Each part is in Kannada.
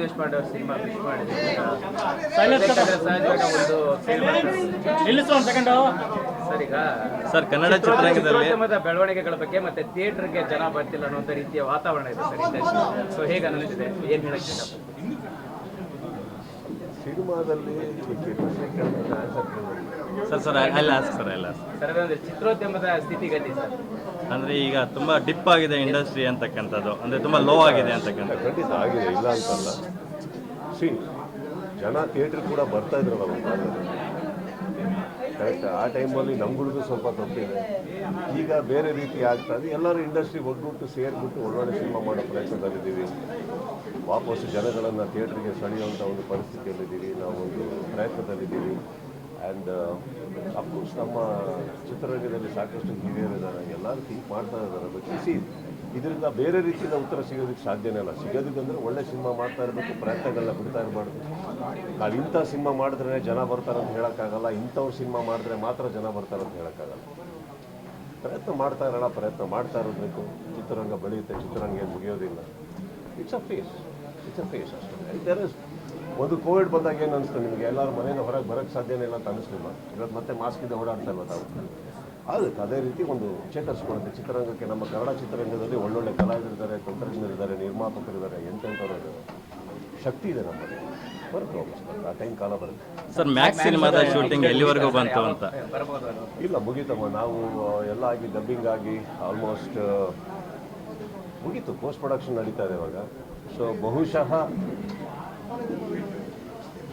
ದೇಶಪಾಂಡೆ ಪಾಂಡವ್ ಸಿನಿಮಾ ಫಿಶ್ ಮಾಡಿದ್ರು ಯಾಕಂದ್ರೆ ಸಹಜವಾಗಿ ಒಂದು ಸರ್ ಈಗ ಸರ್ ಕನ್ನಡ ಚಿತ್ರರಂಗದಲ್ಲಿ ಚಿತ್ರೋದ್ಯಮದ ಬೆಳವಣಿಗೆಗಳ ಬಗ್ಗೆ ಮತ್ತೆ ಥಿಯೇಟರ್ಗೆ ಜನ ಬರ್ತಿಲ್ಲ ಅನ್ನೋ ರೀತಿಯ ವಾತಾವರಣ ಇದೆ ಸರ್ ಇಂಡಸ್ಟ್ರಿ ಸೊ ಹೇಗೆ ಅನ್ನಿಸಿದೆ ಏನ್ ಹೇಳಕ್ಕೆ? ಸಿನಿಮಾದಲ್ಲಿ ಸರ್ ಸರ್ ಅಲ್ಲ ಸರ್ ಅಲ್ಲ ಸರ್ ಅದಂದ್ರೆ ಚಿತ್ರೋದ್ಯಮದ ಸ್ಥಿತಿಗತಿ ಸರ್. ಅಂದ್ರೆ ಈಗ ತುಂಬಾ ಡಿಪ್ ಆಗಿದೆ ಇಂಡಸ್ಟ್ರಿ ಅಂತಕ್ಕಂಥದ್ದು. ಅಂದ್ರೆ ತುಂಬಾ ಲೋ ಆಗಿದೆ ಖಂಡಿತ ಆಗಿದೆ, ಇಲ್ಲ ಅಂತಲ್ಲ. ಸಿ, ಜನ ಥಿಯೇಟ್ರ್ ಕೂಡ ಬರ್ತಾ ಇದ್ರಲ್ಲ ಕರೆಕ್ಟ್ ಆ ಟೈಮಲ್ಲಿ ನಮ್ಗಳಿಗೂ ಸ್ವಲ್ಪ ತಪ್ಪಿದೆ ಈಗ ಬೇರೆ ರೀತಿ ಆಗ್ತಾ ಇದೆ. ಎಲ್ಲರೂ ಇಂಡಸ್ಟ್ರಿ ಒಗ್ಗೂಟ್ಟು ಸೇರಿಬಿಟ್ಟು ಒಳ್ಳೊಳ್ಳೆ ಸಿನಿಮಾ ಮಾಡೋ ಪ್ರಯತ್ನದಲ್ಲಿದ್ದೀವಿ. ವಾಪಸ್ಸು ಜನಗಳನ್ನು ಥಿಯೇಟ್ರಿಗೆ ಸೆಳೆಯುವಂಥ ಒಂದು ಪರಿಸ್ಥಿತಿಯಲ್ಲಿದ್ದೀವಿ. ನಾವು ಒಂದು ಪ್ರಯತ್ನದಲ್ಲಿದ್ದೀವಿ. ಆ್ಯಂಡ್ ಅಫ್ಕೋರ್ಸ್ ನಮ್ಮ ಚಿತ್ರರಂಗದಲ್ಲಿ ಸಾಕಷ್ಟು ಹಿರಿಯರಿದ್ದಾರೆ ಎಲ್ಲರೂ ಥಿಂಕ್ ಮಾಡ್ತಾ ಇದ್ದಾರೆ. ಬಟ್ ಸಿ ಇದರಿಂದ ಬೇರೆ ರೀತಿಯಿಂದ ಉತ್ತರ ಸಿಗೋದಕ್ಕೆ ಸಾಧ್ಯನೇ ಇಲ್ಲ. ಸಿಗೋದಕ್ಕಂದ್ರೆ ಒಳ್ಳೆ ಸಿನಿಮಾ ಮಾಡ್ತಾ ಇರಬೇಕು, ಪ್ರಯತ್ನಗಳನ್ನ ಬಿಡ್ತಾ ಇರಬಾರ್ದು. ನಾವು ಇಂಥ ಸಿನಿಮಾ ಮಾಡಿದ್ರೆ ಜನ ಬರ್ತಾರಂತ ಹೇಳೋಕ್ಕಾಗಲ್ಲ. ಇಂಥವ್ರು ಸಿನಿಮಾ ಮಾಡಿದ್ರೆ ಮಾತ್ರ ಜನ ಬರ್ತಾರಂತ ಹೇಳೋಕ್ಕಾಗಲ್ಲ. ಪ್ರಯತ್ನ ಮಾಡ್ತಾ ಇರೋಣ, ಪ್ರಯತ್ನ ಮಾಡ್ತಾ ಇರಬೇಕು ಚಿತ್ರರಂಗ ಬೆಳೆಯುತ್ತೆ, ಚಿತ್ರರಂಗ ಮುಗಿಯೋದಿಲ್ಲ. It's a phase it's a phase ಅಷ್ಟೇ. ಒಂದು ಕೋವಿಡ್ ಬಂದಾಗ ಏನು ಅನಿಸ್ತು ನಿಮಗೆ? ಎಲ್ಲರೂ ಮನೆಯಿಂದ ಹೊರಗೆ ಬರೋಕ್ಕೆ ಸಾಧ್ಯನೇ ಇಲ್ಲ ಅಂತ ಅನಿಸ್ಲಿಲ್ಲ ಇವತ್ತು ಮತ್ತೆ ಮಾಸ್ಕ್ ಇದೆ ಓಡಾಡ್ತಾ ಇಲ್ಲ ತಾವು? ಅದಕ್ಕೆ ಅದೇ ರೀತಿ ಒಂದು ಚೇತರಿಸ್ಕೊಳ್ಳುತ್ತೆ ಚಿತ್ರರಂಗಕ್ಕೆ ನಮ್ಮ ಕನ್ನಡ ಚಿತ್ರರಂಗದಲ್ಲಿ ಒಳ್ಳೊಳ್ಳೆ ಕಲಾವಿದರಿದ್ದಾರೆ ತಂತ್ರಜ್ಞರಿದ್ದಾರೆ ನಿರ್ಮಾಪಕರಿದ್ದಾರೆ ಎಂತೆಂಥವ್ರು ಇದ್ದಾರೆ? ಶಕ್ತಿ ಇದೆ ನಮ್ಮಲ್ಲಿ. ಬರುತ್ತೆ ವಾಪಸ್ ಆ ಟೈಮ್ ಕಾಲ ಬರುತ್ತೆ. ಸರ್ ಮ್ಯಾಕ್ಸ್ ಸಿನಿಮಾದ ಶೂಟಿಂಗ್ ಎಲ್ಲಿವರೆಗೂ ಬಂತು ಅಂತ? ಇಲ್ಲ ಮುಗೀತಮ್ಮ. ನಾವು ಎಲ್ಲ ಆಗಿ ಡಬ್ಬಿಂಗ್ ಆಗಿ ಆಲ್ಮೋಸ್ಟ್ ಮುಗೀತು. ಪೋಸ್ಟ್ ಪ್ರೊಡಕ್ಷನ್ ನಡೀತಾ ಇದೆ ಇವಾಗ. ಸೊ ಬಹುಶಃ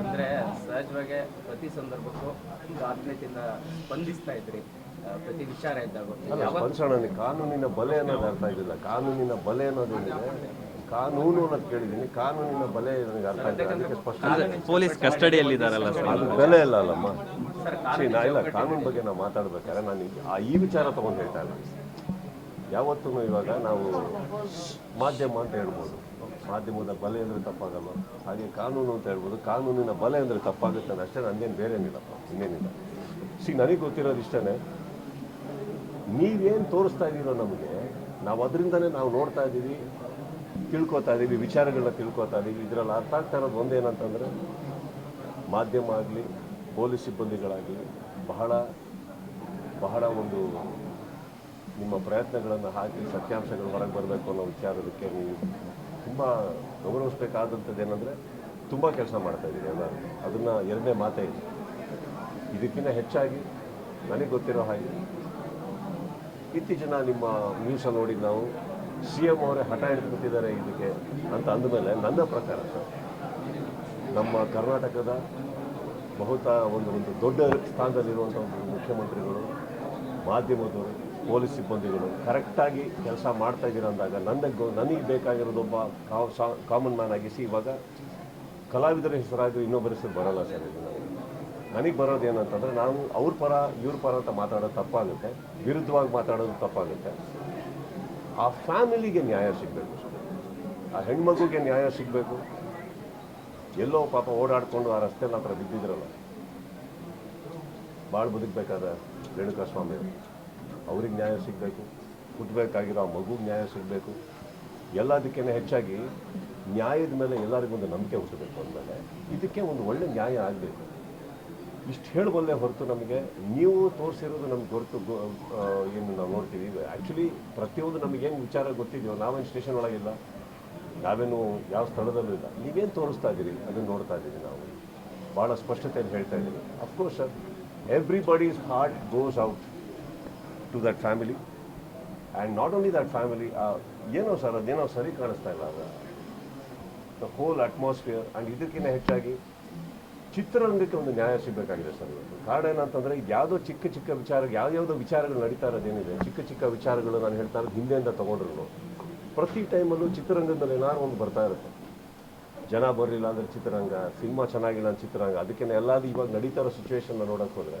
ಅಂದ್ರೆ ಸಹಜವಾಗಿ ಪ್ರತಿ ಸಂದರ್ಭಕ್ಕೂ ಆತ್ಮೀಯತೆಯಿಂದ ಸ್ಪಂದಿಸ್ತಾ ಇದ್ರಿ. ಪ್ರತಿ ವಿಚಾರ ಇದ್ದಾಗ ಕಾನೂನಿನ ಬಲೆ ಅನ್ನೋದು ಅರ್ಥ ಆಗಿಲ್ಲ. ಕಾನೂನಿನ ಬಲೆ ಅನ್ನೋದೇನಿದೆ ಕಾನೂನು ಅನ್ನೋದು ಕೇಳಿದೀನಿ ಕಾನೂನಿನ ಬಲೆ ನನಗೆ ಅರ್ಥ ಆಗಿಲ್ಲ. ಅದಕ್ಕೆ ಸ್ಪಷ್ಟ ಪೊಲೀಸ್ ಕಸ್ಟಡಿಯಲ್ಲಿ ಸರ್ ಅದು ಬೆಲೆ ಇಲ್ಲ ಅಲ್ಲಮ್ಮ. ಇಲ್ಲ ಕಾನೂನು ಬಗ್ಗೆ ನಾವು ಮಾತಾಡ್ಬೇಕಾದ್ರೆ ನಾನು ಆ ಈ ವಿಚಾರ ತಗೊಂಡು ಹೇಳ್ತಾ ಇದ್ದೀನಿ ಯಾವತ್ತೂ ಇವಾಗ ನಾವು ಮಾಧ್ಯಮ ಅಂತ ಹೇಳ್ಬೋದು. ಮಾಧ್ಯಮದ ಬಲೆ ಅಂದರೆ ತಪ್ಪಾಗಲ್ಲ. ಹಾಗೆ ಕಾನೂನು ಅಂತ ಹೇಳ್ಬೋದು. ಕಾನೂನಿನ ಬಲೆ ಅಂದರೆ ತಪ್ಪಾಗುತ್ತೆ ಅಷ್ಟೇ ನನಗೇನು ಬೇರೆ ಏನಿಲ್ಲಪ್ಪ ಇನ್ನೇನಿಲ್ಲ. ಸಿ ನನಗೆ ಗೊತ್ತಿರೋದು ಇಷ್ಟೇ ನೀವೇನು ತೋರಿಸ್ತಾ ಇದ್ದೀರೋ ನಮಗೆ, ನಾವು ಅದರಿಂದನೇ ನಾವು ನೋಡ್ತಾ ಇದ್ದೀವಿ, ತಿಳ್ಕೊತಾ ಇದ್ದೀವಿ ವಿಚಾರಗಳನ್ನ ತಿಳ್ಕೊತಾ ಇದ್ದೀವಿ. ಇದರಲ್ಲಿ ಅರ್ಥ ಆಗ್ತಾ ಇರೋದು ಒಂದೇನಂತಂದರೆ, ಮಾಧ್ಯಮ ಆಗಲಿ, ಪೊಲೀಸ್ ಸಿಬ್ಬಂದಿಗಳಾಗಲಿ, ಬಹಳ ಬಹಳ ಒಂದು ನಿಮ್ಮ ಪ್ರಯತ್ನಗಳನ್ನು ಹಾಕಿ ಸತ್ಯಾಂಶಗಳು ಹೊರಗೆ ಬರಬೇಕು ಅನ್ನೋ ವಿಚಾರದಕ್ಕೆ ನೀವು ತುಂಬ ಗೌರವಿಸ್ಬೇಕಾದಂಥದ್ದು ಏನಂದರೆ ತುಂಬ ಕೆಲಸ ಮಾಡ್ತಾ ಇದ್ದೀರಿ ಎಲ್ಲ ಅದನ್ನು ಎರಡನೇ ಮಾತೇ ಇದೆ. ಇದಕ್ಕಿಂತ ಹೆಚ್ಚಾಗಿ ನನಗೆ ಗೊತ್ತಿರೋ ಹಾಗೆ ಇತ್ತೀಚಿನ ನಿಮ್ಮ ನ್ಯೂಸ ನೋಡಿ ನಾವು ಸಿ ಎಂ ಅವರೇ ಹಠ ಹಿಡಿದುಬಿಟ್ಟಿದ್ದಾರೆ ಇದಕ್ಕೆ ಅಂತ ಅಂದಮೇಲೆ ನನ್ನ ಪ್ರಕಾರ ನಮ್ಮ ಕರ್ನಾಟಕದ ಬಹುತ ಒಂದು ಒಂದು ದೊಡ್ಡ ಸ್ಥಾನದಲ್ಲಿರುವಂಥ ಒಂದು ಮುಖ್ಯಮಂತ್ರಿಗಳು, ಮಾಧ್ಯಮದವರು ಪೊಲೀಸ್ ಸಿಬ್ಬಂದಿಗಳು ಕರೆಕ್ಟಾಗಿ ಕೆಲಸ ಮಾಡ್ತಾ ಇದ್ದೀರ ಅಂದಾಗ ನನಗೆ ನನಗೆ ಬೇಕಾಗಿರೋದೊಬ್ಬ ಕಾಮನ್ ಮ್ಯಾನ್ ಆಗಿಸಿ ಇವಾಗ ಕಲಾವಿದರ ಹೆಸರಾದರೂ ಇನ್ನೊಬ್ಬರ ಹೆಸರು ಬರಲ್ಲ ಸರ್ ಇದು ನನಗೆ. ಬರೋದು ಏನಂತಂದರೆ ನಾವು ಅವ್ರ ಪರ, ಇವ್ರ ಪರ ಅಂತ ಮಾತಾಡೋದು ತಪ್ಪಾಗುತ್ತೆ, ವಿರುದ್ಧವಾಗಿ ಮಾತಾಡೋದು ತಪ್ಪಾಗುತ್ತೆ. ಆ ಫ್ಯಾಮಿಲಿಗೆ ನ್ಯಾಯ ಸಿಗಬೇಕು ಆ ಹೆಣ್ಮಗುಗೆ ನ್ಯಾಯ ಸಿಗಬೇಕು. ಎಲ್ಲೋ ಪಾಪ ಓಡಾಡಿಕೊಂಡು ಆ ರಸ್ತೆಯಲ್ಲಿ ಹತ್ರ ಬಿದ್ದಿದ್ರಲ್ಲ. ಭಾಳ ಬದುಕಬೇಕಾದ ರೇಣುಕಾ ಸ್ವಾಮಿ ಅವ್ರಿಗೆ ನ್ಯಾಯ ಸಿಗಬೇಕು ಹುಟ್ಟಬೇಕಾಗಿರೋ ಆ ಮಗುಗೆ ನ್ಯಾಯ ಸಿಗಬೇಕು. ಎಲ್ಲದಕ್ಕಿಂತ ಹೆಚ್ಚಾಗಿ ನ್ಯಾಯದ ಮೇಲೆ ಎಲ್ಲರಿಗೂ ಒಂದು ನಂಬಿಕೆ ಹುಟ್ಟಬೇಕು ಅಂದಮೇಲೆ ಇದಕ್ಕೆ ಒಂದು ಒಳ್ಳೆ ನ್ಯಾಯ ಆಗಬೇಕು. ಇಷ್ಟು ಹೇಳಬಲ್ಲೇ ಹೊರತು ನಮಗೆ ನೀವು ತೋರಿಸಿರೋದು ನಮ್ಗೆ ಹೊರತು ಏನು ನಾವು ನೋಡ್ತೀವಿ. ಆ್ಯಕ್ಚುಲಿ ಪ್ರತಿಯೊಂದು ನಮಗೇನು ವಿಚಾರ ಗೊತ್ತಿದೆಯೋ, ನಾವೇನು ಸ್ಟೇಷನ್ ಒಳಗಿಲ್ಲ ನಾವೇನು ಯಾವ ಸ್ಥಳದಲ್ಲೂ ಇಲ್ಲ. ನೀವೇನು ತೋರಿಸ್ತಾ ಇದ್ದೀರಿ? ಅದನ್ನು ನೋಡ್ತಾ ಇದ್ದೀವಿ ನಾವು. ಭಾಳ ಸ್ಪಷ್ಟತೆಯನ್ನು ಹೇಳ್ತಾ ಇದ್ದೀವಿ. Of course sir everybody's heart goes out to that family and not only that family ಏನೋ ಸರ್, ಅದೇನೋ ಸರಿ ಕಾಣಿಸ್ತಾ ಇಲ್ಲ ಅದು. ದ ಹೋಲ್ ಅಟ್ಮಾಸ್ಫಿಯರ್ ಆ್ಯಂಡ್ ಇದಕ್ಕಿಂತ ಹೆಚ್ಚಾಗಿ ಚಿತ್ರರಂಗಕ್ಕೆ ಒಂದು ನ್ಯಾಯ ಸಿಗಬೇಕಾಗಿದೆ ಸರ್ ಇವತ್ತು. ಕಾರಣ ಏನಂತಂದರೆ ಯಾವುದೋ ಚಿಕ್ಕ ಚಿಕ್ಕ ವಿಚಾರ, ಯಾವ್ಯಾವುದೋ ವಿಚಾರಗಳು ನಡೀತಾ ಇರೋದೇನಿದೆ ಚಿಕ್ಕ ಚಿಕ್ಕ ವಿಚಾರಗಳು ನಾನು ಹೇಳ್ತಾ ಇರೋದು ಹಿಂದೆಯಿಂದ ತೊಗೊಂಡ್ರು ಪ್ರತಿ ಟೈಮಲ್ಲೂ ಚಿತ್ರರಂಗದಲ್ಲಿ ಏನಾದ್ರು ಒಂದು ಬರ್ತಾ ಇರುತ್ತೆ. ಜನ ಬರಲಿಲ್ಲ ಅಂದರೆ ಚಿತ್ರರಂಗ, ಸಿನಿಮಾ ಚೆನ್ನಾಗಿಲ್ಲ ಅಂತ ಚಿತ್ರರಂಗ. ಅದಕ್ಕೆ ಎಲ್ಲಾದ್ರೂ ಇವಾಗ ನಡೀತಾ ಇರೋ ಸಿಚುವೇಶನ್ನ ನೋಡೋಕೆ ಹೋದರೆ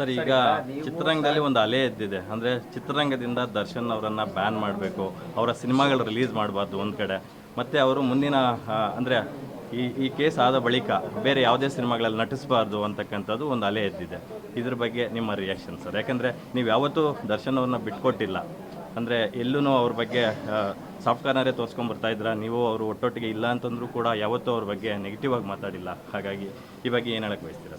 ಸರ್ ಈಗ ಚಿತ್ರರಂಗದಲ್ಲಿ ಒಂದು ಅಲೆ ಎದ್ದಿದೆ. ಅಂದರೆ ಚಿತ್ರರಂಗದಿಂದ ದರ್ಶನ್ ಅವರನ್ನು ಬ್ಯಾನ್ ಮಾಡಬೇಕು ಅವರ ಸಿನಿಮಾಗಳು ರಿಲೀಸ್ ಮಾಡಬಾರ್ದು ಒಂದು ಕಡೆ. ಮತ್ತು ಅವರು ಮುಂದಿನ ಅಂದರೆ ಈ ಈ ಕೇಸ್ ಆದ ಬಳಿಕ ಬೇರೆ ಯಾವುದೇ ಸಿನಿಮಾಗಳಲ್ಲಿ ನಟಿಸಬಾರ್ದು ಅಂತಕ್ಕಂಥದ್ದು ಒಂದು ಅಲೆ ಎದ್ದಿದೆ. ಇದ್ರ ಬಗ್ಗೆ ನಿಮ್ಮ ರಿಯಾಕ್ಷನ್ ಸರ್ ಯಾಕಂದರೆ ನೀವು ಯಾವತ್ತೂ ದರ್ಶನ್ ಅವ್ರನ್ನ ಬಿಟ್ಕೊಟ್ಟಿಲ್ಲ. ಅಂದರೆ ಎಲ್ಲೂ ಅವ್ರ ಬಗ್ಗೆ ಸಾಫ್ಟ್ ಕಾರ್ನರೇ ತೋರಿಸ್ಕೊಂಬರ್ತಾ ಇದ್ರ? ನೀವು ಅವರು ಒಟ್ಟೊಟ್ಟಿಗೆ ಇಲ್ಲ ಅಂತಂದ್ರೂ ಕೂಡ ಯಾವತ್ತೂ ಅವ್ರ ಬಗ್ಗೆ ನೆಗೆಟಿವ್ ಆಗಿ ಮಾತಾಡಿಲ್ಲ. ಹಾಗಾಗಿ ಈ ಬಗ್ಗೆ ಏನು ಹೇಳಕ್ಕೆ ಬಯಸ್ತೀರಾ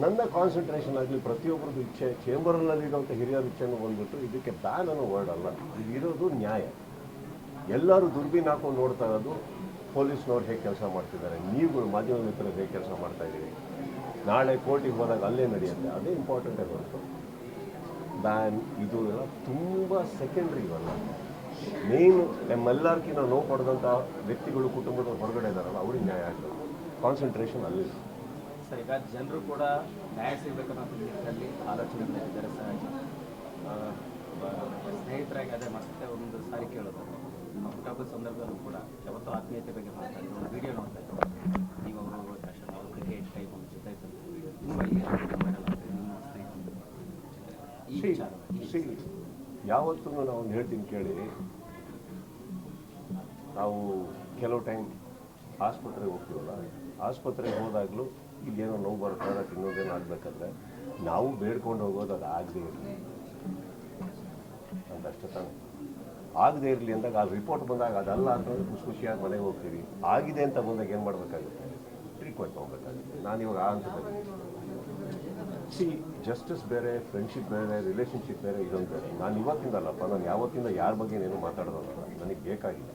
ನನ್ನ ಕಾನ್ಸಂಟ್ರೇಷನ್ ಆಗಲಿ ಪ್ರತಿಯೊಬ್ಬರದ್ದು ಇಚ್ಛೆ ಚೇಂಬರ್ನಲ್ಲಿರುವಂಥ ಹಿರಿಯರ ಇಚ್ಛೆನೂ ಬಂದ್ಬಿಟ್ಟು ಇದಕ್ಕೆ ಬ್ಯಾನ್ ಅನ್ನೋ ವರ್ಡ್ ಅಲ್ಲ. ಇರೋದು ನ್ಯಾಯ. ಎಲ್ಲರೂ ದುರ್ಬೀನ್ ಹಾಕೊಂಡು ನೋಡ್ತಾ ಇರೋದು ಪೊಲೀಸ್ನವ್ರು ಹೇಗೆ ಕೆಲಸ ಮಾಡ್ತಿದ್ದಾರೆ. ನೀವುಗಳು ಮಾಧ್ಯಮ ಮಿತ್ರರು ಹೇಗೆ ಕೆಲಸ ಮಾಡ್ತಾ ಇದ್ದೀರಿ? ನಾಳೆ ಕೋರ್ಟಿಗೆ ಹೋದಾಗ ಅಲ್ಲೇ ನಡೆಯುತ್ತೆ. ಅದೇ ಇಂಪಾರ್ಟೆಂಟೇ ಹೊರತು ಬ್ಯಾನ್ ಇದು ಎಲ್ಲ ತುಂಬ ಸೆಕೆಂಡ್ರಿ ಇವಲ್ಲ. ಮೇನ್ ನಮ್ಮೆಲ್ಲರಿಗಿಂತ ನೋವು ಪಡೆದಂಥ ವ್ಯಕ್ತಿಗಳು ಕುಟುಂಬದ ಹೊರಗಡೆ ಇದ್ದಾರಲ್ಲ, ಅವ್ರಿಗೆ ನ್ಯಾಯ ಆಗಬೇಕು. ಕಾನ್ಸಂಟ್ರೇಷನ್ ಅಲ್ಲಿ. ಸರ್ ಈಗ ಜನರು ಕೂಡ ನ್ಯಾಯ ಸಿಗಬೇಕನ್ನೋ ನಿಟ್ಟಿನಲ್ಲಿ ಆಲೋಚನೆ ಮಾಡಿದ್ದಾರೆ ಸರ್. ಸ್ನೇಹಿತರಾಗಿ ಅದೇ ಮತ್ತೆ ಒಂದು ಸಾರಿ ಕೇಳೋದು ಹುಟ್ಟಹಬ್ಬದ ಸಂದರ್ಭದಲ್ಲೂ ಕೂಡ ಯಾವತ್ತೂ ಆತ್ಮೀಯತೆ ಬಗ್ಗೆ ಮಾತಾಡಿದ್ರು ಒಂದು ವಿಡಿಯೋ ನೋಡ್ತಾ ಇದ್ದಾರೆ ನೀವು ಅವರು ದರ್ಶನ್ ಅವರು ಕ್ರಿಕೆಟ್ ಟೈಪ್ ಒಂದು ಜೊತೆ ತುಂಬ ಯಾವತ್ತೂ ನಾವು ಒಂದು ಹೇಳ್ತೀನಿ ಕೇಳಿ. ನಾವು ಕೆಲವು ಟೈಮ್ ಆಸ್ಪತ್ರೆಗೆ ಹೋಗ್ತೀವಲ್ಲ ಆಸ್ಪತ್ರೆಗೆ ಹೋದಾಗಲೂ ಇಲ್ಲೇನೋ ನೋವು ಬರುತ್ತೆ ಅದಕ್ಕೆ ಇನ್ನೊಂದೇನೋ ಆಗಬೇಕಾದ್ರೆ ನಾವು ಬೇಡ್ಕೊಂಡು ಹೋಗೋದು ಅದು ಆಗದೇ ಇರಲಿ. ಅಂತ ಅಷ್ಟೇ ತಾನೆ. ಆಗದೇ ಇರಲಿ ಅಂದಾಗ ಆ ರಿಪೋರ್ಟ್ ಬಂದಾಗ ಅದಲ್ಲ ಅಂತ ಖುಷಿ ಖುಷಿಯಾಗಿ ಮನೆಗೆ ಹೋಗ್ತೀವಿ ಆಗಿದೆ ಅಂತ ಬಂದಾಗ ಏನು ಮಾಡಬೇಕಾಗುತ್ತೆ? ಟ್ರೀಟ್ಮೆಂಟ್ ಹೋಗ್ಬೇಕಾಗುತ್ತೆ ನಾನು ಇವಾಗ ಆ ಹಂತದಲ್ಲಿ ಸಿ ಜಸ್ಟಿಸ್ ಬೇರೆ ಫ್ರೆಂಡ್ಶಿಪ್ ಬೇರೆ ರಿಲೇಷನ್ಶಿಪ್ ಬೇರೆ, ಇದೊಂದು ಬೇರೆ. ನಾನು ಇವತ್ತಿಂದಲ್ಲಪ್ಪ, ನಾನು ಯಾವತ್ತಿಂದ ಯಾರ ಬಗ್ಗೆ ಏನು ಮಾತಾಡೋದಲ್ಲ ನನಗೆ ಬೇಕಾಗಿಲ್ಲ.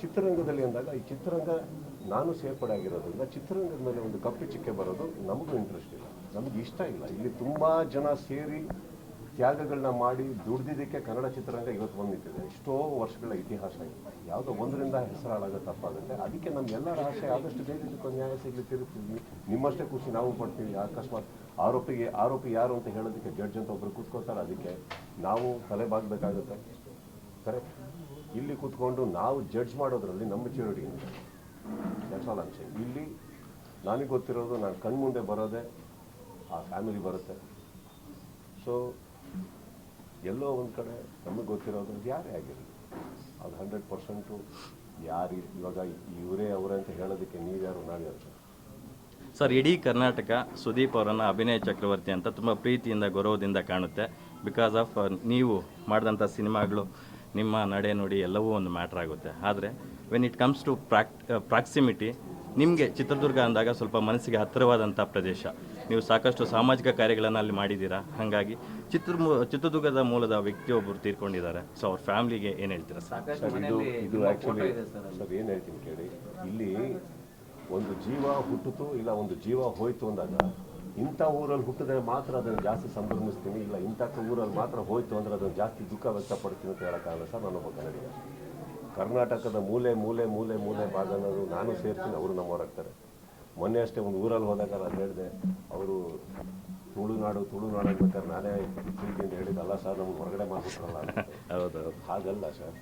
ಚಿತ್ರರಂಗದಲ್ಲಿ ಅಂದಾಗ ಈ ಚಿತ್ರರಂಗ ನಾನು ಸೇರ್ಪಡೆ ಆಗಿರೋದ್ರಿಂದ ಚಿತ್ರರಂಗದ ಮೇಲೆ ಒಂದು ಕಪ್ಪೆ ಚಿಕ್ಕೆ ಬರೋದು ನಮಗೂ ಇಂಟ್ರೆಸ್ಟ್ ಇಲ್ಲ. ನಮಗೆ ಇಷ್ಟ ಇಲ್ಲ. ಇಲ್ಲಿ ತುಂಬ ಜನ ಸೇರಿ ತ್ಯಾಗಗಳನ್ನ ಮಾಡಿ ದುಡ್ದಿದ್ದಕ್ಕೆ ಕನ್ನಡ ಚಿತ್ರರಂಗ ಇವತ್ತು ಬಂದು ನಿಂತಿದೆ ಎಷ್ಟೋ ವರ್ಷಗಳ ಇತಿಹಾಸ ಇದೆ. ಯಾವುದೋ ಒಂದರಿಂದ ಹೆಸರಾಳಾಗ ತಪ್ಪಾಗುತ್ತೆ. ಅದಕ್ಕೆ ನಮ್ಮೆಲ್ಲರ ಆಸೆ ಆದಷ್ಟು ಬೇಗ ಇದಕ್ಕೊಂದು ನ್ಯಾಯ ಸಿಗ್ಲಿ, ತಿರುಗ್ತೀವಿ. ನಿಮ್ಮಷ್ಟೇ ಖುಷಿ ನಾವು ಪಡ್ತೀವಿ. ಅಕಸ್ಮಾತ್ ಆರೋಪಿಗೆ, ಆರೋಪಿ ಯಾರು ಅಂತ ಹೇಳೋದಕ್ಕೆ ಜಡ್ಜ್ ಅಂತ ಒಬ್ಬರು ಕೂತ್ಕೋತಾರೆ ಅದಕ್ಕೆ ನಾವು ತಲೆ ಬಾಗಬೇಕಾಗುತ್ತೆ. ಕರೆಕ್ಟ್ ಇಲ್ಲಿ ಕೂತ್ಕೊಂಡು ನಾವು ಜಡ್ಜ್ ಮಾಡೋದ್ರಲ್ಲಿ ನಮ್ಮ ಇದೆ ದಟ್ಸ್ ಆಲ್ ಅಂಶ ಇಲ್ಲಿ ನನಗೆ ಗೊತ್ತಿರೋದು ನಾನು ಕಣ್ಮುಂದೆ ಬರೋದೇ ಆ ಫ್ಯಾಮಿಲಿ ಬರುತ್ತೆ. ಸೊ ಎಲ್ಲೋ ಒಂದು ಕಡೆ ನಮಗೆ ಗೊತ್ತಿರೋದು ಯಾರೇ ಆಗಿರಲಿ. ಅದು ಹಂಡ್ರೆಡ್ ಪರ್ಸೆಂಟು ಯಾರು ಇವಾಗ ಇವರೇ ಅವರೇ ಅಂತ ಹೇಳೋದಕ್ಕೆ ನೀವ್ಯಾರು ನಾವ್ಯಾರು ಸರ್ ಸರ್, ಇಡೀ ಕರ್ನಾಟಕ ಸುದೀಪ್ ಅವರನ್ನು ಅಭಿನಯ ಚಕ್ರವರ್ತಿ ಅಂತ ತುಂಬ ಪ್ರೀತಿಯಿಂದ, ಗೌರವದಿಂದ ಕಾಣುತ್ತೆ. ಬಿಕಾಸ್ ಆಫ್ ನೀವು ಮಾಡಿದಂಥ ಸಿನಿಮಾಗಳು ನಿಮ್ಮ ನಡೆ ನುಡಿ ಎಲ್ಲವೂ ಒಂದು ಮ್ಯಾಟ್ರ್ ಆಗುತ್ತೆ. ಆದರೆ when it comes to prox proximity ನಿಮಗೆ ಚಿತ್ರದುರ್ಗ ಅಂದಾಗ ಸ್ವಲ್ಪ ಮನಸ್ಸಿಗೆ ಹತ್ತಿರವಾದಂಥ ಪ್ರದೇಶ. ನೀವು ಸಾಕಷ್ಟು ಸಾಮಾಜಿಕ ಕಾರ್ಯಗಳನ್ನು ಅಲ್ಲಿ ಮಾಡಿದ್ದೀರಾ? ಹಾಗಾಗಿ ಚಿತ್ರ ಚಿತ್ರದುರ್ಗದ ಮೂಲದ ವ್ಯಕ್ತಿಯೊಬ್ಬರು ತೀರ್ಕೊಂಡಿದ್ದಾರೆ. ಸೊ ಅವ್ರ ಫ್ಯಾಮ್ಲಿಗೆ ಏನು ಹೇಳ್ತೀರಾ ಸರ್? ಸಾಕಷ್ಟು ಇದು ಮನೆಯಲ್ಲಿ ಇದು ಆ್ಯಕ್ಚುಲಿ ಸರ್ ಏನು ಹೇಳ್ತೀನಿ ಕೇಳಿ. ಇಲ್ಲಿ ಒಂದು ಜೀವ ಹುಟ್ಟಿತು ಇಲ್ಲ ಒಂದು ಜೀವ ಹೋಯ್ತು ಅಂದಾಗ ಇಂಥ ಊರಲ್ಲಿ ಹುಟ್ಟಿದ್ರೆ ಮಾತ್ರ ಅದನ್ನು ಜಾಸ್ತಿ ಸಂಭ್ರಮಿಸ್ತೀನಿ ಇಲ್ಲ ಇಂಥ ಊರಲ್ಲಿ ಮಾತ್ರ ಹೋಯ್ತು ಅಂದರೆ ಅದನ್ನು ಜಾಸ್ತಿ ದುಃಖ ವ್ಯಕ್ತಪಡ್ತೀನಿ ಅಂತ ಹೇಳೋಕ್ಕಾಗಲ್ಲ ಸರ್ ನಾನು ಕನ್ನಡಿಗ ಕರ್ನಾಟಕದ ಮೂಲೆ ಮೂಲೆ ಮೂಲೆ ಮೂಲೆ ಭಾಗನವರು ನಾನು ಸೇರ್ತೀನಿ ಅವರು ನಮ್ಮವರಾಗ್ತಾರೆ ಮೊನ್ನೆ ಅಷ್ಟೇ ಒಂದು ಊರಲ್ಲಿ ಹೋದಾಗ ನಾನು ಹೇಳಿದೆ ಅವರು ತುಳುನಾಡು ತುಳುನಾಡು ಅನ್ಬೇಕಾದ್ರೆ ನಾನೇ ಪ್ರೀತಿಯಿಂದ ಹೇಳಿದ್ದಲ್ಲ ಸರ್ ನಮ್ಗೆ ಹೊರಗಡೆ ಮಾಡ್ಬಿಟ್ರಲ್ಲ ಹೌದು ಹಾಗಲ್ಲ ಸರ್.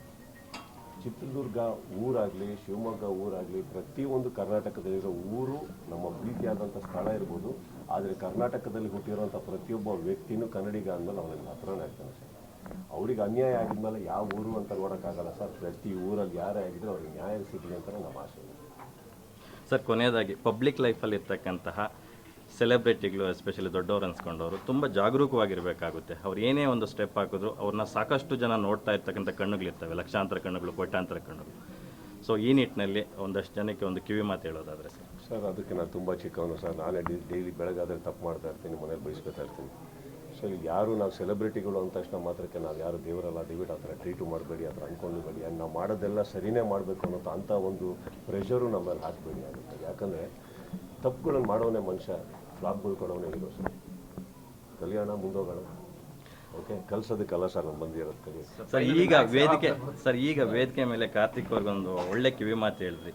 ಚಿತ್ರದುರ್ಗ ಊರಾಗಲಿ ಶಿವಮೊಗ್ಗ ಊರಾಗಲಿ ಪ್ರತಿಯೊಂದು ಕರ್ನಾಟಕದಲ್ಲಿರೋ ಊರು ನಮ್ಮ ಪ್ರೀತಿಯಾದಂಥ ಸ್ಥಳ ಇರ್ಬೋದು. ಆದರೆ ಕರ್ನಾಟಕದಲ್ಲಿ ಹುಟ್ಟಿರುವಂಥ ಪ್ರತಿಯೊಬ್ಬ ವ್ಯಕ್ತಿನೂ ಕನ್ನಡಿಗ ಅಂದಮೇಲೆ ಅವನಿಗೆ ಹತ್ರನೇ ಆಗ್ತಾನೆ ಸರ್. ಅವ್ರಿಗೆ ಅನ್ಯಾಯ ಆಗಿದ್ಮೇಲೆ ಯಾವ ಊರು ಅಂತ ನೋಡೋಕ್ಕಾಗಲ್ಲ ಸರ್. ಪ್ರತಿ ಊರಲ್ಲಿ ಯಾರೇ ಆಗಿದ್ರು ಅವ್ರಿಗೆ ನ್ಯಾಯ ಸಿಗಲಿ ಅಂತ ನಮ್ಮ ಆಸೆ. ಸರ್, ಕೊನೆಯದಾಗಿ ಪಬ್ಲಿಕ್ ಲೈಫಲ್ಲಿ ಇರ್ತಕ್ಕಂತಹ ಸೆಲೆಬ್ರಿಟಿಗಳು, ಎಸ್ಪೆಷಲಿ ದೊಡ್ಡವರು ಅನ್ಸ್ಕೊಂಡವರು, ತುಂಬ ಜಾಗರೂಕವಾಗಿರಬೇಕಾಗುತ್ತೆ. ಅವ್ರು ಏನೇ ಒಂದು ಸ್ಟೆಪ್ ಹಾಕಿದ್ರು ಅವ್ರನ್ನ ಸಾಕಷ್ಟು ಜನ ನೋಡ್ತಾ ಇರ್ತಕ್ಕಂಥ ಕಣ್ಣುಗಳಿರ್ತವೆ, ಲಕ್ಷಾಂತರ ಕಣ್ಣುಗಳು, ಕೋಟ್ಯಾಂತರ ಕಣ್ಣುಗಳು. ಸೊ, ಈ ನಿಟ್ಟಿನಲ್ಲಿ ಒಂದಷ್ಟು ಜನಕ್ಕೆ ಒಂದು ಕಿವಿ ಮಾತು ಹೇಳೋದಾದರೆ ಸರ್ ಸರ್, ಅದಕ್ಕೆ ನಾನು ತುಂಬ ಚಿಕ್ಕವನು ಸರ್. ನಾನೇ ಡೈಲಿ ಬೆಳಗಾದ್ರೆ ತಪ್ಪು ಮಾಡ್ತಾ ಇರ್ತೀನಿ, ಮನೇಲಿ ಬಯಸ್ಕೊತಾ ಇರ್ತೀನಿ. ಸೊ ಯಾರು ನಾವು ಸೆಲೆಬ್ರಿಟಿಗಳು ಅಂದ ತಕ್ಷಣ ಮಾತ್ರಕ್ಕೆ ನಾವು ಯಾರು ದೇವರಲ್ಲ, ದಯವಿಟ್ಟು ಆ ಥರ ಟ್ರೀಟು ಮಾಡಬೇಡಿ, ಆ ಥರ ಅಂದ್ಕೊಂಡ್ಬೇಡಿ ಆ್ಯಂಡ್ ನಾವು ಮಾಡೋದೆಲ್ಲ ಸರಿನೇ ಮಾಡಬೇಕು ಅನ್ನೋದು ಅಂಥ ಒಂದು ಪ್ರೆಷರು ನಮ್ಮಲ್ಲಿ ಮೇಲೆ ಹಾಕಬೇಡಿ ಆಗುತ್ತೆ. ಯಾಕಂದರೆ ತಪ್ಪುಗಳನ್ನು ಮಾಡೋನೇ ಮನುಷ್ಯ ಫ್ಲಾಪ್ಗಳು ಕೊಡೋನೇ ಇರೋ ಸರ್. ಕಲ್ಯಾಣ ಮುಂದೋಗೋಣ. ಓಕೆ ಕಲ್ಸೋದಕ್ಕಲ್ಲ ಸರ್ ನಮ್ಮ ಬಂದಿರೋದು ಕಲಿಯೋದು. ಸರ್, ಈಗ ವೇದಿಕೆ, ಸರ್, ಈಗ ವೇದಿಕೆ ಮೇಲೆ ಕಾರ್ತಿಕ್ ಅವ್ರಿಗೊಂದು ಒಳ್ಳೆ ಕಿವಿ ಮಾತು ಹೇಳಿದ್ರಿ.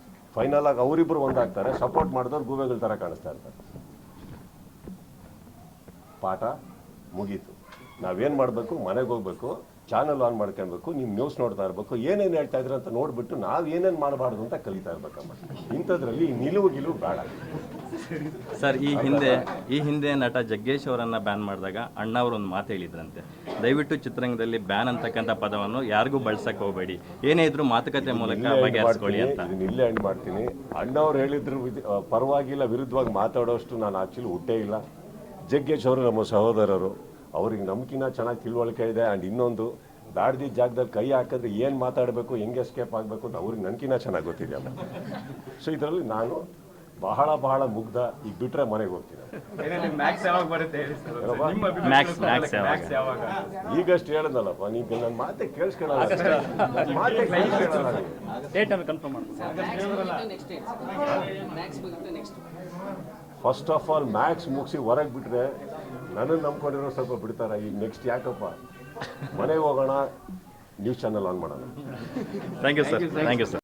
ಫೈನಲ್ ಆಗಿ ಅವರಿಬ್ಬರು ಒಂದಾಗ್ತಾರೆ ಸಪೋರ್ಟ್ ಮಾಡಿದವ್ರು ಗೂಬೆಗಳ ಥರ ಕಾಣಿಸ್ತಾ ಇರ್ತಾರೆ. ಪಾಠ ಮುಗೀತು. ನಾವೇನು ಮಾಡಬೇಕು? ಮನೆಗೆ ಹೋಗ್ಬೇಕು. ಚಾನಲ್ ಆನ್ ಮಾಡ್ಕೊಳ್ಬೇಕು ನೀವು ನ್ಯೂಸ್ ನೋಡ್ತಾ ಇರಬೇಕು ಏನೇನು ಹೇಳ್ತಾ ಇದ್ರೆ ಅಂತ ನೋಡ್ಬಿಟ್ಟು ನಾವು ಏನೇನು ಮಾಡಬಾರ್ದು ಅಂತ ಕಲಿತಾ ಇರ್ಬೇಕಮ್ಮ ಇಂಥದ್ರಲ್ಲಿ ನಿಲುವು ಗಿಲುವು ಬೇಡ. ಸರ್ ಈ ಹಿಂದೆ ಈ ಹಿಂದೆ ನಟ ಜಗ್ಗೇಶ್ ಅವರನ್ನ ಬ್ಯಾನ್ ಮಾಡಿದಾಗ ಅಣ್ಣ ಅವರು ಒಂದು ಮಾತು ಹೇಳಿದ್ರಂತೆ. ದಯವಿಟ್ಟು ಚಿತ್ರರಂಗದಲ್ಲಿ ಬ್ಯಾನ್ ಅಂತಕ್ಕಂಥ ಪದವನ್ನು ಯಾರಿಗೂ ಬಳಸಕ್ಕೆ ಹೋಗಬೇಡಿ. ಏನೇ ಇದ್ರೂ ಮಾತುಕತೆ ಮೂಲಕ ಬಗೆಹರಿಸ್ಕೊಳ್ಳಿ ಮಾಡ್ತೀನಿ, ಅಂತ. ಇಲ್ಲೇ ಎಂಡ್ ಮಾಡ್ತೀನಿ. ಅಣ್ಣವ್ರು ಹೇಳಿದ್ರು ವಿದ್- ಪರವಾಗಿಲ್ಲ ವಿರುದ್ಧವಾಗಿ ಮಾತಾಡೋಷ್ಟು ನಾನು ಆಕ್ಚುಲಿ ಹುಟ್ಟೇ ಇಲ್ಲ. ಜಗ್ಗೇಶ್ ಅವರು ನಮ್ಮ ಸಹೋದರರು. ಅವ್ರಿಗೆ ನಮ್ಕಿನ್ನ ಚೆನ್ನಾಗಿ ತಿಳುವಳಿಕೆ ಇದೆ. ಆ್ಯಂಡ್ ಇನ್ನೊಂದು ದಾಡ್ದಿ ಜಾಗದಲ್ಲಿ ಕೈ ಹಾಕಿದ್ರೆ ಏನು ಮಾತಾಡಬೇಕು ಹೆಂಗೆ ಎಸ್ಕೇಪ್ ಆಗಬೇಕು ಅಂತ ಅವ್ರಿಗೆ ನನ್ಕಿನ್ನ ಚೆನ್ನಾಗಿ ಗೊತ್ತಿದೆಯಲ್ಲ ಸೊ ಇದರಲ್ಲಿ ನಾನು ಬಹಳ ಬಹಳ ಮುಗ್ಧ ಈಗ ಬಿಟ್ರೆ ಮನೆಗೆ ಹೋಗ್ತೀನಿ. ಈಗಷ್ಟು ಹೇಳದಲ್ಲಪ್ಪ ನೀವು ನನ್ನ ಮಾತೆ ಕೇಳಿಸ್ಕೊಳ್ಳಲ್ಲ. Next first of all Max ಮುಗಿಸಿ ಹೊರಗೆ ಬಿಟ್ರೆ ನನ್ನನ್ನು ನಂಬ್ಕೊಂಡಿರೋ ಸ್ವಲ್ಪ ಬಿಡ್ತಾರೆ? ಈಗ ನೆಕ್ಸ್ಟ್ ಯಾಕಪ್ಪ? ಮನೆಗೆ ಹೋಗೋಣ ನ್ಯೂಸ್ ಚಾನಲ್ ಆನ್ ಮಾಡೋಣ. Thank you sir thank you sir